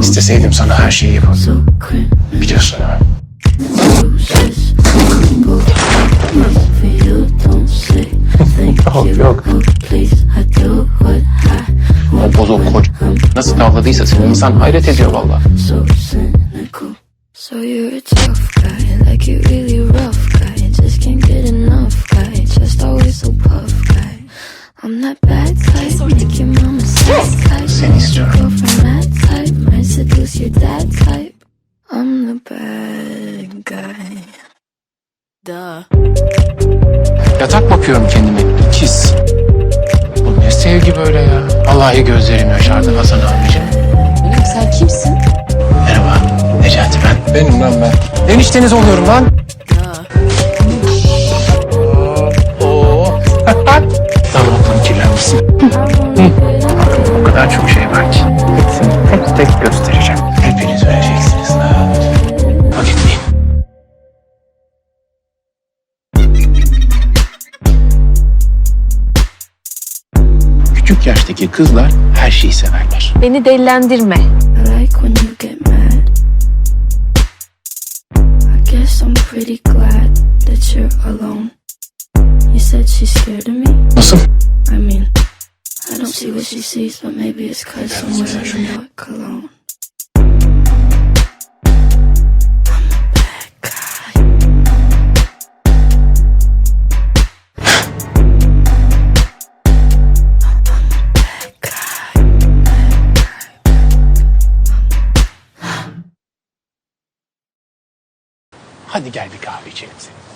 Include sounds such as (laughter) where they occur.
İsteseydim sana her şeyi yapardım. Biliyorsun değil mi? (laughs) Yok, yok. O bozok koç nasıl tavladıysa seni insan hayret ediyor valla. So you're a tough guy, like you really rough guy. Just can't get enough dad type. I'm the bad guy. Duh. Yatak bakıyorum kendime ikiz. Bu ne sevgi böyle ya. Vallahi gözlerim yaşardı Hasan abicim. Öyle sen kimsin? Merhaba Necati ben. Benim lan ben. Enişteniz oluyorum lan. Oo. Küçük yaştaki kızlar her şeyi severler. Beni delilendirme. Nasıl? I mean, I don't see what she sees, but maybe it's cause I'm wearing your cologne. Hadi gel bir kahve içelim seninle.